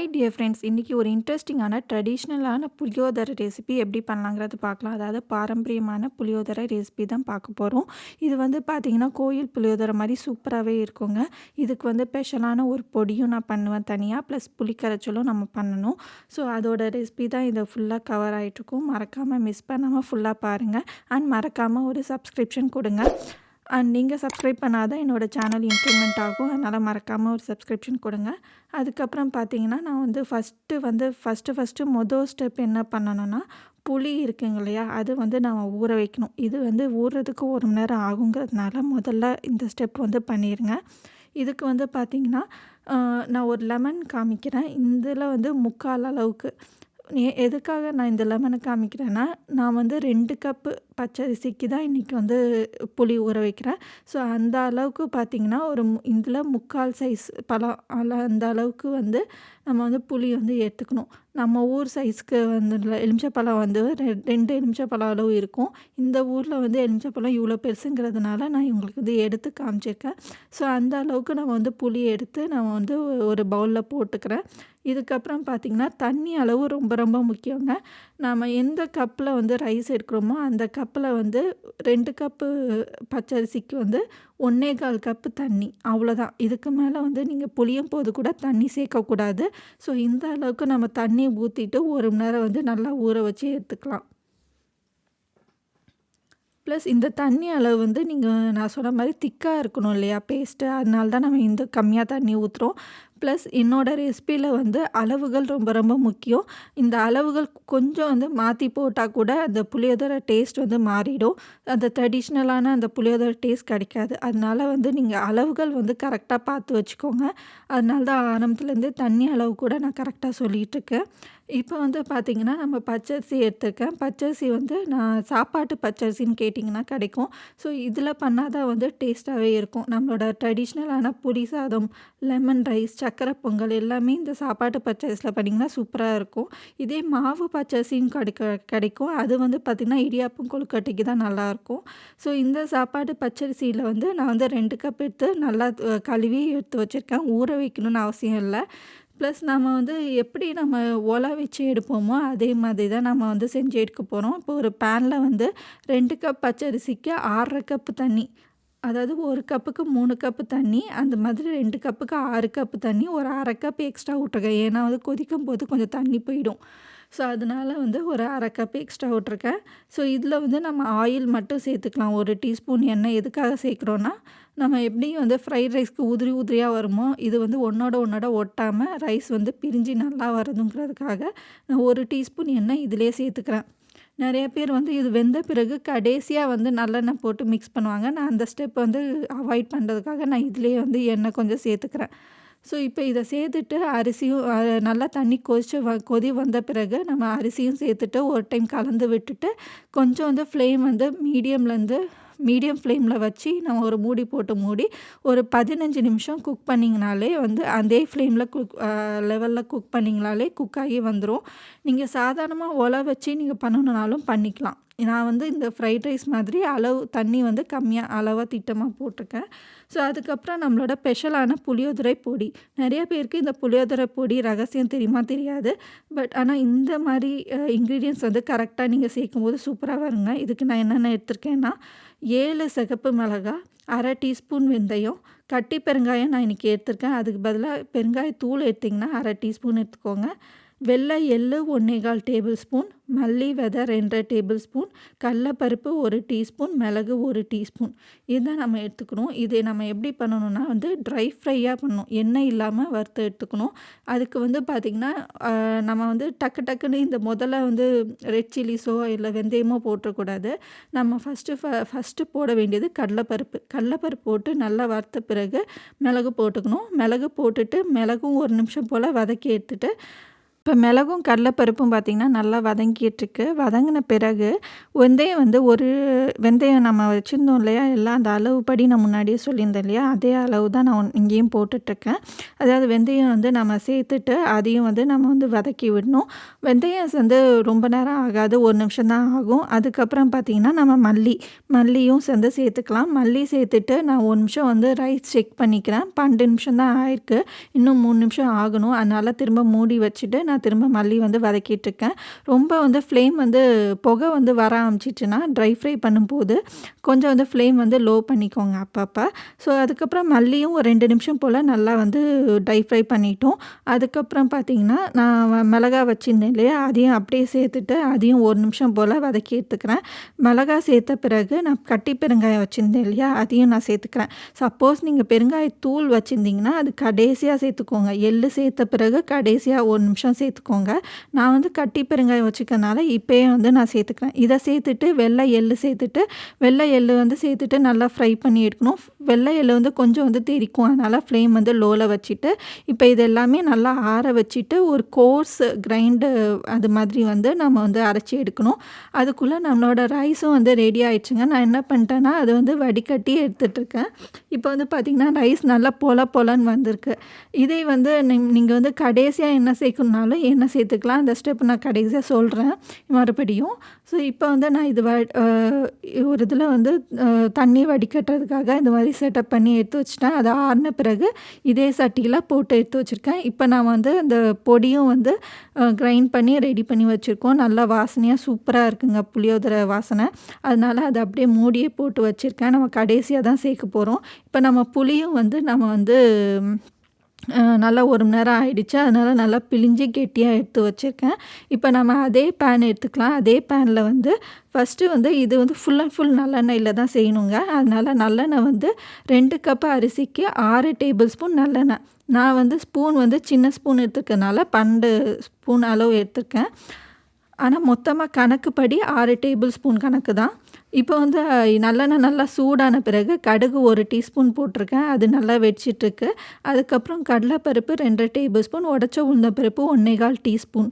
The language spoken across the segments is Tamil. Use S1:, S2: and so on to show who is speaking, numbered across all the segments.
S1: ஹாய் டியர் ஃப்ரெண்ட்ஸ் இன்றைக்கி ஒரு இன்ட்ரெஸ்டிங்கான ட்ரெடிஷ்னலான புளியோதரை ரெசிபி எப்படி பண்ணலாங்கிறது பார்க்கலாம். அதாவது பாரம்பரியமான புளியோதரை ரெசிபி தான் பார்க்க போகிறோம் இது வந்து பார்த்திங்கன்னா கோயில் புளியோதரை மாதிரி சூப்பராகவே இருக்குங்க. இதுக்கு வந்து ஸ்பெஷலான ஒரு பொடியும் நான் பண்ணுவேன் தனியாக ப்ளஸ் புளிக்கரைச்சலும் நம்ம பண்ணணும். ஸோ அதோட ரெசிபி தான் இதை ஃபுல்லாக கவர் ஆகிட்டுருக்கும் மறக்காமல் மிஸ் பண்ணாமல் ஃபுல்லாக பாருங்கள் அண்ட் மறக்காமல் ஒரு சப்ஸ்கிரிப்ஷன் கொடுங்க. அண்ட் நீங்கள் சப்ஸ்கிரைப் பண்ணாதான் என்னோடய சேனல் இம்ப்ரூவ்மெண்ட் ஆகும். அதனால் மறக்காமல் ஒரு சப்ஸ்கிரிப்ஷன் கொடுங்க. அதுக்கப்புறம் பார்த்தீங்கன்னா நான் வந்து ஃபஸ்ட்டு வந்து ஃபஸ்ட்டு ஃபஸ்ட்டு மொதல் ஸ்டெப் என்ன பண்ணணும்னா புளி இருக்குங்க இல்லையா? அது வந்து நம்ம ஊற வைக்கணும். இது வந்து ஊறுறதுக்கு ஒரு மணி நேரம் ஆகுங்கிறதுனால முதல்ல இந்த ஸ்டெப் வந்து பண்ணிடுங்க இதுக்கு வந்து பார்த்திங்கன்னா நான் ஒரு லெமன் காமிக்கிறேன். இதில் வந்து முக்கால் அளவுக்கு எதுக்காக நான் இந்த லெமனை காமிக்கிறேன்னா நான் வந்து ரெண்டு கப்பு பச்சரிசிக்கு தான் இன்றைக்கி வந்து புளி ஊற வைக்கிறேன். ஸோ அந்த அளவுக்கு பார்த்திங்கன்னா ஒரு இதில் முக்கால் சைஸ் பழம். அல்ல அந்த அளவுக்கு வந்து நம்ம வந்து புளி வந்து எடுத்துக்கணும் நம்ம ஊர் சைஸ்க்கு வந்து எலுமிச்சப்பழம் வந்து ரெண்டு எலுமிச்சப்பழம் அளவு இருக்கும். இந்த ஊரில் வந்து எலுமிச்சப்பழம் இவ்வளோ பெருசுங்கிறதுனால நான் இவங்களுக்கு வந்து எடுத்து காமிச்சிருக்கேன். ஸோ அந்த அளவுக்கு நம்ம வந்து புளி எடுத்து நம்ம வந்து ஒரு பவுலில் போட்டுக்கிறேன். இதுக்கப்புறம் பார்த்திங்கன்னா தண்ணி அளவு ரொம்ப ரொம்ப முக்கியங்க. நாம் எந்த கப்பில் வந்து ரைஸ் எடுக்கிறோமோ அந்த கப்பில் வந்து ரெண்டு கப்பு பச்சரிசிக்கு வந்து ஒன்றே கால் கப்பு தண்ணி. அவ்வளோதான் இதுக்கு மேலே வந்து நீங்கள் புளியும் போது கூட தண்ணி சேர்க்கக்கூடாது. ஸோ இந்த அளவுக்கு நம்ம தண்ணி ஊற்றிட்டு ஒரு மணி நேரம் வந்து நல்லா ஊற வச்சு எடுத்துக்கலாம். ப்ளஸ் இந்த தண்ணி அளவு வந்து நீங்கள் நான் சொன்ன மாதிரி திக்காக இருக்கணும் இல்லையா? பேஸ்ட்டு அதனால தான் நம்ம இந்த கம்மியாக தண்ணி ஊற்றுறோம் ப்ளஸ் என்னோடய ரெசிப்பியில் வந்து அளவுகள் ரொம்ப ரொம்ப முக்கியம். இந்த அளவுகள் கொஞ்சம் வந்து மாற்றி போட்டால் கூட அந்த புளியோதரை டேஸ்ட் வந்து மாறிடும். அந்த ட்ரெடிஷ்னலான அந்த புளியோதரை டேஸ்ட் கிடைக்காது. அதனால் வந்து நீங்கள் அளவுகள் வந்து கரெக்டாக பார்த்து வச்சுக்கோங்க. அதனால தான் ஆரம்பத்துலேருந்து தண்ணி அளவு கூட நான் கரெக்டாக சொல்லிகிட்ருக்கேன் இப்போ வந்து பார்த்திங்கன்னா நம்ம பச்சரிசி எடுத்துருக்கேன். பச்சரிசி வந்து நான் சாப்பாட்டு பச்சரிசின்னு கேட்டிங்கன்னா கிடைக்கும். ஸோ இதில் பண்ணால் தான் வந்து டேஸ்ட்டாகவே இருக்கும். நம்மளோட ட்ரெடிஷ்னலான புளி சாதம் லெமன் ரைஸ் சர்க்கரை பொங்கல் எல்லாமே இந்த சாப்பாட்டு பச்சரிசியில் பண்ணிங்கன்னா சூப்பராக இருக்கும். இதே மாவு பச்சரிசியும் கிடைக்க கிடைக்கும். அது வந்து பார்த்திங்கன்னா இடியாப்பம் கொழுக்கட்டைக்கு தான் நல்லாயிருக்கும் ஸோ இந்த சாப்பாடு பச்சரிசியில் வந்து நான் வந்து ரெண்டு கப் எடுத்து நல்லா கழுவி எடுத்து வச்சுருக்கேன். ஊற வைக்கணும்னு அவசியம் இல்லை. ப்ளஸ் நம்ம வந்து எப்படி நம்ம ஒலை வச்சு எடுப்போமோ அதே மாதிரி தான் நம்ம வந்து செஞ்சு எடுக்க போகிறோம் இப்போ ஒரு பேனில் வந்து ரெண்டு கப் பச்சரிசிக்கு ஆறரை கப் தண்ணி. அதாவது ஒரு கப்புக்கு மூணு கப்பு தண்ணி அந்த மாதிரி ரெண்டு கப்புக்கு ஆறு கப்பு தண்ணி ஒரு அரை கப் எக்ஸ்ட்ரா விட்ருக்கேன் ஏன்னா வந்து கொதிக்கும் போது கொஞ்சம் தண்ணி போயிடும். ஸோ அதனால் வந்து ஒரு அரை கப் எக்ஸ்ட்ரா விட்ருக்கேன் ஸோ இதில் வந்து நம்ம ஆயில் மட்டும் சேர்த்துக்கலாம். ஒரு டீஸ்பூன் எண்ணெய் எதுக்காக சேர்க்குறோன்னா நம்ம எப்படி வந்து ஃப்ரைட் ரைஸ்க்கு உதிரி உதிரியாக வருமோ இது வந்து ஒன்றோட ஒன்றோட ஒட்டாமல் ரைஸ் வந்து பிரிஞ்சு நல்லா வரதுங்கிறதுக்காக நான் ஒரு டீஸ்பூன் எண்ணெய் இதிலே சேர்த்துக்கிறேன். நிறைய பேர் வந்து இது வெந்த பிறகு கடைசியாக வந்து நல்லெண்ணெய் போட்டு மிக்ஸ் பண்ணுவாங்க. நான் அந்த ஸ்டெப் வந்து அவாய்ட் பண்ணுறதுக்காக நான் இதிலே வந்து எண்ணெய் கொஞ்சம் சேர்த்துக்கிறேன். ஸோ இப்போ இதை சேர்த்துட்டு அரிசியும் நல்லா தண்ணி கொதிச்சு வ கொதி வந்த பிறகு நம்ம அரிசியும் சேர்த்துட்டு ஒரு டைம் கலந்து விட்டுட்டு கொஞ்சம் வந்து ஃப்ளேம் வந்து மீடியம்லேருந்து மீடியம் ஃப்ளேமில் வச்சு நம்ம ஒரு மூடி போட்டு மூடி ஒரு பதினஞ்சு நிமிஷம் குக் பண்ணிங்கனாலே வந்து அதே ஃப்ளேமில் குக் லெவலில் குக் பண்ணிங்கனாலே குக் ஆகி வந்துடும் நீங்கள் சாதாரணமாக ஒலை வச்சு நீங்கள் பண்ணணுனாலும் பண்ணிக்கலாம். நான் வந்து இந்த ஃப்ரைட் ரைஸ் மாதிரி அளவு தண்ணி வந்து கம்மியாக அளவாக திட்டமாக போட்டிருக்கேன். ஸோ அதுக்கப்புறம் நம்மளோட ஸ்பெஷலான புளியோதரை பொடி. நிறைய பேருக்கு இந்த புளியோதரை பொடி ரகசியம் தெரியுமா தெரியாது. பட் ஆனால் இந்த மாதிரி இன்க்ரீடியன்ஸ் வந்து கரெக்டாக நீங்கள் சேர்க்கும்போது சூப்பராக வருங்க. இதுக்கு நான் என்னென்ன எடுத்திருக்கேன்னா ஏழு சிகப்பு மிளகா அரை டீஸ்பூன் வெந்தயம் கட்டி பெருங்காயம் நான் இன்றைக்கி எடுத்திருக்கேன். அதுக்கு பதிலாக பெருங்காயத்தூள் எடுத்திங்கன்னா அரை டீஸ்பூன் எடுத்துக்கோங்க. வெள்ளை எள்ளு ஒன்றேகால் டேபிள் ஸ்பூன் மல்லி விதை ரெண்டரை டேபிள் ஸ்பூன் கடலப்பருப்பு ஒரு டீஸ்பூன் மிளகு ஒரு டீஸ்பூன். இதுதான் நம்ம எடுத்துக்கணும். இது நம்ம எப்படி பண்ணணும்னா வந்து ட்ரை ஃப்ரையாக பண்ணணும். எண்ணெய் இல்லாமல் வறுத்து எடுத்துக்கணும். அதுக்கு வந்து பார்த்திங்கன்னா நம்ம வந்து டக்கு டக்குன்னு இந்த முதல்ல வந்து ரெட் சில்லிஸோ இல்லை வெந்தயமோ போட்டுறக்கூடாது. நம்ம ஃபஸ்ட்டு ஃப ஃபஸ்ட்டு போட வேண்டியது கடலைப்பருப்பு. கடலைப்பருப்பு போட்டு நல்லா வறுத்த பிறகு மிளகு போட்டுக்கணும். மிளகு போட்டுட்டு மிளகும் ஒரு நிமிஷம் போல் வதக்கி எடுத்துகிட்டு இப்போ மிளகும் கடலைப்பருப்பும் பார்த்திங்கன்னா நல்லா வதங்கிட்டுருக்கு. வதங்கின பிறகு வெந்தயம் வந்து ஒரு வெந்தயம் நம்ம வச்சுருந்தோம் இல்லையா? எல்லாம் அந்த அளவுப்படி நான் முன்னாடியே சொல்லியிருந்தேன் இல்லையா? அதே அளவு தான் நான் இங்கேயும் போட்டுட்ருக்கேன். அதாவது வெந்தயம் வந்து நம்ம சேர்த்துட்டு அதையும் வந்து நம்ம வந்து வதக்கி விடணும். வெந்தயம் வந்து ரொம்ப நேரம் ஆகாது ஒரு நிமிஷம் தான் ஆகும். அதுக்கப்புறம் பார்த்திங்கன்னா நம்ம மல்லி மல்லியும் சேர்ந்து சேர்த்துக்கலாம். மல்லி சேர்த்துட்டு நான் ஒரு நிமிஷம் வந்து ரைஸ் செக் பண்ணிக்கிறேன். பன்னெண்டு நிமிஷம் தான் ஆயிருக்கு. இன்னும் மூணு நிமிஷம் ஆகணும். அதனால் திரும்ப மூடி வச்சுட்டு நான் திரும்ப மல்லி வந்து வதக்கிட்டுருக்கேன். ரொம்ப வந்து ஃப்ளேம் வந்து புகை வந்து வர ஆரம்பிச்சிச்சுன்னா ட்ரை ஃப்ரை பண்ணும்போது கொஞ்சம் வந்து ஃப்ளேம் வந்து லோ பண்ணிக்கோங்க அப்பப்போ. ஸோ அதுக்கப்புறம் மல்லியும் ஒரு ரெண்டு நிமிஷம் போல் நல்லா வந்து ட்ரை ஃப்ரை பண்ணிட்டோம். அதுக்கப்புறம் பார்த்திங்கன்னா நான் மிளகா வச்சுருந்தேன் இல்லையா? அதையும் அப்படியே சேர்த்துட்டு அதையும் ஒரு நிமிஷம் போல் வதக்கி எடுத்துக்கிறேன். மிளகா சேர்த்த பிறகு நான் கட்டி பெருங்காயம் வச்சுருந்தேன் இல்லையா? அதையும் நான் சேர்த்துக்கிறேன். சப்போஸ் நீங்கள் பெருங்காயத்தூள் வச்சுருந்தீங்கன்னா அது கடைசியாக சேர்த்துக்கோங்க. எள்ளு சேர்த்த பிறகு கடைசியாக ஒரு நிமிஷம் சேர்த்துக்கோங்க. நான் வந்து கட்டி பெருங்காயம் வச்சுக்கிறதுனால இப்போயே வந்து நான் சேர்த்துக்கிறேன். இதை சேர்த்துட்டு வெள்ளை எள்ளு சேர்த்துட்டு வெள்ளை எள்ளு வந்து சேர்த்துட்டு நல்லா ஃப்ரை பண்ணி எடுக்கணும். வெள்ளை எள்ளு வந்து கொஞ்சம் வந்து தெரிக்கும். அதனால் ஃப்ளேம் வந்து லோவில் வச்சுட்டு இப்போ இது எல்லாமே நல்லா ஆற வச்சுட்டு ஒரு கோர்ஸ் கிரைண்டு அது மாதிரி வந்து நம்ம வந்து அரைச்சி எடுக்கணும். அதுக்குள்ளே நம்மளோட ரைஸும் வந்து ரெடி ஆயிடுச்சுங்க. நான் என்ன பண்ணிட்டேன்னா அது வந்து வடிகட்டி எடுத்துகிட்ருக்கேன் இப்போ வந்து பார்த்திங்கன்னா ரைஸ் நல்லா பொல பொலன்னு வந்திருக்கு. இதை வந்து நீங்கள் வந்து கடைசியாக என்ன சேர்க்கணுனாலும் என்ன சேர்த்துக்கலாம்? அந்த ஸ்டெப் நான் கடைசியாக சொல்கிறேன் மறுபடியும். ஸோ இப்போ வந்து நான் இது வ ஒரு இதில் வந்து தண்ணி வடிகட்டுறதுக்காக இந்த மாதிரி செட்டப் பண்ணி எடுத்து வச்சுட்டேன். அதை ஆறின பிறகு இதே சட்டியில் போட்டு எடுத்து வச்சுருக்கேன். இப்போ நான் வந்து அந்த பொடியும் வந்து கிரைண்ட் பண்ணி ரெடி பண்ணி வச்சுருக்கோம். நல்லா வாசனையாக சூப்பராக இருக்குங்க புளியோதரை வாசனை. அதனால் அதை அப்படியே மூடியே போட்டு வச்சுருக்கேன். நம்ம கடைசியாக தான் சேர்க்க போகிறோம் இப்போ நம்ம புளியும் வந்து நம்ம வந்து நல்லா ஒரு மணி நேரம் ஆகிடுச்சு அதனால் நல்லா பிழிஞ்சு கெட்டியாக எடுத்து வச்சுருக்கேன். இப்போ நம்ம அதே பேன் எடுத்துக்கலாம். அதே பேனில் வந்து ஃபஸ்ட்டு வந்து இது வந்து ஃபுல் அண்ட் ஃபுல் நல்லெண்ணெயில் தான் செய்யணுங்க. அதனால் நல்லெண்ணெய் வந்து ரெண்டு கப்பு அரிசிக்கு ஆறு டேபிள் ஸ்பூன் நல்லெண்ணெய். நான் வந்து ஸ்பூன் வந்து சின்ன ஸ்பூன் எடுத்துருக்கனால பன்னெண்டு ஸ்பூன் அளவு எடுத்திருக்கேன். ஆனால் மொத்தமாக கணக்குப்படி ஆறு டேபிள் ஸ்பூன் கணக்கு தான். இப்போ வந்து நல்லெண்ணெய் நல்லா சூடான பிறகு கடுகு ஒரு டீஸ்பூன் போட்டிருக்கேன். அது நல்லா வெடிச்சிட்ருக்கு. அதுக்கப்புறம் கடலைப்பருப்பு ரெண்டு டேபிள் ஸ்பூன் உடச்ச உளுந்த பருப்பு ஒன்றே கால் டீஸ்பூன்.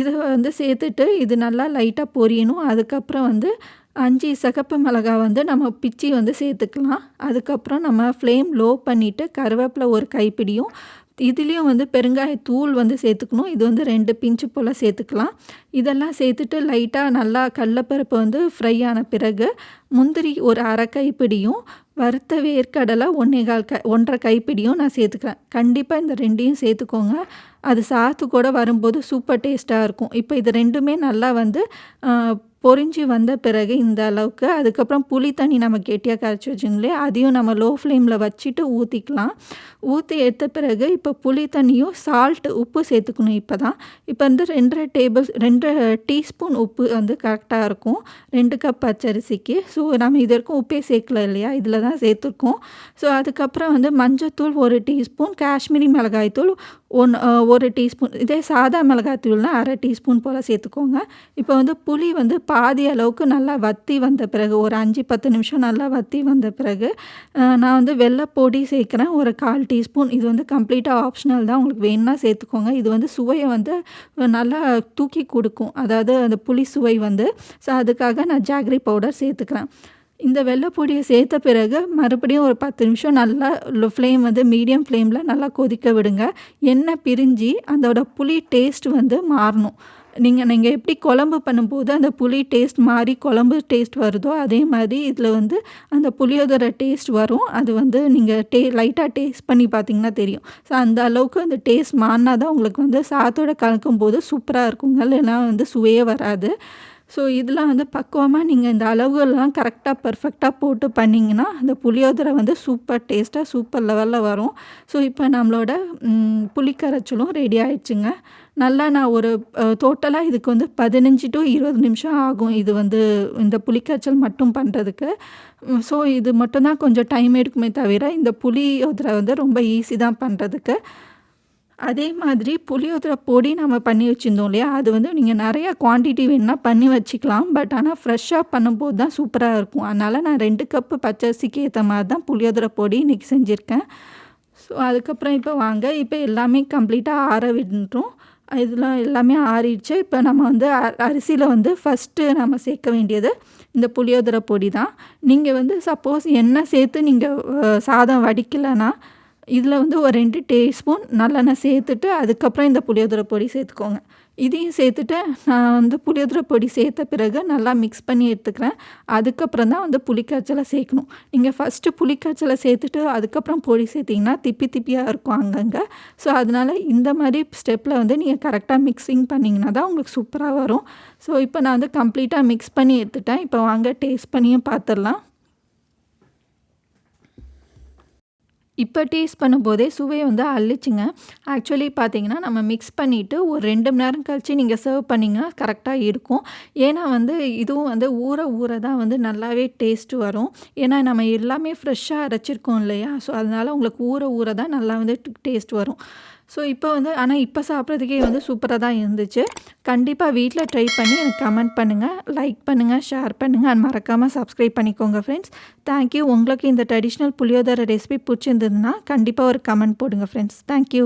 S1: இதை வந்து சேர்த்துட்டு இது நல்லா லைட்டாக பொரியணும். அதுக்கப்புறம் வந்து அஞ்சு சகப்பு மிளகா வந்து நம்ம பிச்சி வந்து சேர்த்துக்கலாம். அதுக்கப்புறம் நம்ம ஃப்ளேம் லோ பண்ணிவிட்டு கருவேப்பிலை ஒரு கைப்பிடியும் இதுலேயும் வந்து பெருங்காயத்தூள் வந்து சேர்த்துக்கணும். இது வந்து ரெண்டு பிஞ்சு போல் சேர்த்துக்கலாம். இதெல்லாம் சேர்த்துட்டு லைட்டாக நல்லா கடலப்பருப்பு வந்து ஃப்ரை ஆன பிறகு முந்திரி ஒரு அரை கைப்பிடியும் வறுத்த வேர்க்கடலை ஒன்றே கால் க ஒன்றரை கைப்பிடியும் நான் சேர்த்துக்கிறேன். கண்டிப்பாக இந்த ரெண்டையும் சேர்த்துக்கோங்க. அது சாத்து கூட வரும்போது சூப்பர் டேஸ்ட்டாக இருக்கும். இப்போ இது ரெண்டுமே நல்லா வந்து பொறிஞ்சி வந்த பிறகு இந்த அளவுக்கு அதுக்கப்புறம் புளி தண்ணி நம்ம கெட்டியாக கரைச்சி வச்சுங்களே அதையும் நம்ம லோ ஃப்ளேமில் வச்சுட்டு ஊற்றிக்கலாம் ஊற்றி எடுத்த பிறகு இப்போ புளி தண்ணியும் சால்ட்டு உப்பு சேர்த்துக்கணும் இப்போ தான் இப்போ வந்து ரெண்டரை டேபிள் ரெண்டு டீஸ்பூன் உப்பு வந்து கரெக்டாக இருக்கும். ரெண்டு கப் பச்சரிசிக்கு ஸோ நம்ம இது வரைக்கும் உப்பே சேர்க்கல இல்லையா? இதில் தான் சேர்த்துருக்கோம். ஸோ அதுக்கப்புறம் வந்து மஞ்சத்தூள் ஒரு டீஸ்பூன் காஷ்மீரி மிளகாய் தூள் ஒன் ஒரு டீஸ்பூன் இதே சாதா மிளகாய் தூள்னால் அரை டீஸ்பூன் போல் சேர்த்துக்கோங்க. இப்போ வந்து புளி வந்து பாதி அளவுக்கு நல்லா வத்தி வந்த பிறகு ஒரு அஞ்சு பத்து நிமிஷம் நல்லா வத்தி வந்த பிறகு நான் வந்து வெள்ளைப்பொடி சேர்க்குறேன். ஒரு கால் டீஸ்பூன். இது வந்து கம்ப்ளீட்டாக ஆப்ஷனல் தான். உங்களுக்கு வேணும்னா சேர்த்துக்கோங்க. இது வந்து சுவையை வந்து நல்லா தூக்கி கொடுக்கும். அதாவது அந்த புளி சுவை வந்து ஸோ அதுக்காக நான் ஜாக்ரி பவுடர் சேர்த்துக்கிறேன். இந்த வெள்ளைப்பொடியை சேர்த்த பிறகு மறுபடியும் ஒரு பத்து நிமிஷம் நல்லா ஃப்ளேம் வந்து மீடியம் ஃப்ளேமில் நல்லா கொதிக்க விடுங்க. எண்ணெய் பிரிஞ்சு அதோட புளி டேஸ்ட் வந்து மாறணும். நீங்கள் நீங்கள் எப்படி குழம்பு பண்ணும்போது அந்த புளி டேஸ்ட் மாறி குழம்பு டேஸ்ட் வருதோ அதே மாதிரி இதில் வந்து அந்த புளியோதரை டேஸ்ட் வரும். அது வந்து நீங்கள் டே லைட்டாக டேஸ்ட் பண்ணி பார்த்தீங்கன்னா தெரியும். ஸோ அந்த அளவுக்கு அந்த டேஸ்ட் மாறினா தான் உங்களுக்கு வந்து சாத்தோட கலக்கும் போது சூப்பராக இருக்குங்க. இல்லைன்னா வந்து சுவையே வராது. ஸோ இதெல்லாம் வந்து பக்குவமாக நீங்கள் இந்த அளவுகள்லாம் கரெக்டாக பர்ஃபெக்டாக போட்டு பண்ணிங்கன்னா அந்த புளியோதரை வந்து சூப்பர் டேஸ்ட்டாக சூப்பர் லெவலில் வரும். ஸோ இப்போ நம்மளோட புளிக்கரைச்சலும் ரெடி ஆயிடுச்சுங்க. நல்லா நான் ஒரு டோட்டலாக இதுக்கு வந்து பதினஞ்சு டு இருபது நிமிஷம் ஆகும் இது வந்து இந்த புளிக்காய்ச்சல் மட்டும் பண்ணுறதுக்கு ஸோ இது மட்டும்தான் கொஞ்சம் டைம் எடுக்குமே தவிர இந்த புளியோதரை வந்து ரொம்ப ஈஸி தான் பண்ணுறதுக்கு அதே மாதிரி புளியோதரை பொடி நம்ம பண்ணி வச்சுருந்தோம் இல்லையா? அது வந்து நீங்கள் நிறையா குவான்டிட்டி வேணுன்னா பண்ணி வச்சுக்கலாம். பட் ஆனால் ஃப்ரெஷ்ஷாக பண்ணும்போது தான் சூப்பராக இருக்கும். அதனால் நான் ரெண்டு கப்பு பச்சரிசிக்கு ஏற்ற மாதிரி தான் புளியோதரை பொடி இன்றைக்கி செஞ்சுருக்கேன். ஸோ அதுக்கப்புறம் இப்போ வாங்க. இப்போ எல்லாமே கம்ப்ளீட்டாக ஆற விடுறோம் இதெல்லாம் எல்லாமே ஆறிடுச்சு. இப்போ நம்ம வந்து அ அரிசியில் வந்து ஃபஸ்ட்டு நம்ம சேர்க்க வேண்டியது இந்த புளியோதரை பொடி தான். நீங்கள் வந்து சப்போஸ் எண்ணெய் சேர்த்து நீங்கள் சாதம் வடிக்கலைன்னா இதில் வந்து ஒரு ரெண்டு டீஸ்பூன் நல்லெண்ணெய் சேர்த்துட்டு அதுக்கப்புறம் இந்த புளியோதரை பொடி சேர்த்துக்கோங்க. இதையும் சேர்த்துட்டு நான் வந்து புளியோதரை பொடி சேர்த்த பிறகு நல்லா மிக்ஸ் பண்ணி எடுத்துக்கிறேன். அதுக்கப்புறம் தான் வந்து புளிக்காய்ச்சலை சேர்க்கணும். நீங்கள் ஃபஸ்ட்டு புளிக்காய்ச்சலை சேர்த்துட்டு அதுக்கப்புறம் பொடி சேர்த்திங்கன்னா திப்பி திப்பியாக இருக்கும் அங்கங்கே. ஸோ அதனால் இந்த மாதிரி ஸ்டெப்பில் வந்து நீங்கள் கரெக்டாக மிக்ஸிங் பண்ணிங்கன்னா தான் உங்களுக்கு சூப்பராக வரும். ஸோ இப்போ நான் வந்து கம்ப்ளீட்டாக மிக்ஸ் பண்ணி எடுத்துட்டேன். இப்போ வாங்க டேஸ்ட் பண்ணியும் பார்த்துடலாம். இப்போ டேஸ்ட் பண்ணும்போதே சுவை வந்து அள்ளிச்சுங்க. ஆக்சுவலி பார்த்தீங்கன்னா நம்ம மிக்ஸ் பண்ணிவிட்டு ஒரு ரெண்டு மணி நேரம் கழித்து நீங்கள் சர்வ் பண்ணிங்கன்னா கரெக்டாக இருக்கும். ஏன்னா வந்து இதுவும் வந்து ஊற ஊற தான் வந்து நல்லாவே டேஸ்ட்டு வரும். ஏன்னா நம்ம எல்லாமே ஃப்ரெஷ்ஷாக அரைச்சிருக்கோம் இல்லையா? ஸோ அதனால் உங்களுக்கு ஊற ஊற தான் நல்லா வந்து டேஸ்ட் வரும். ஸோ இப்போ வந்து ஆனால் இப்போ சாப்பிட்றதுக்கே வந்து சூப்பராக தான் இருந்துச்சு. கண்டிப்பாக வீட்டில் ட்ரை பண்ணி எனக்கு கமெண்ட் பண்ணுங்கள் லைக் பண்ணுங்கள் ஷேர் பண்ணுங்கள் அண்ட் மறக்காமல் சப்ஸ்கிரைப் பண்ணிக்கோங்க ஃப்ரெண்ட்ஸ் தேங்க்யூ உங்களுக்கு இந்த ட்ரெடிஷ்னல் புளியோதரை ரெசிபி பிடிச்சிருந்ததுன்னா கண்டிப்பாக ஒரு கமெண்ட் போடுங்க ஃப்ரெண்ட்ஸ் தேங்க்யூ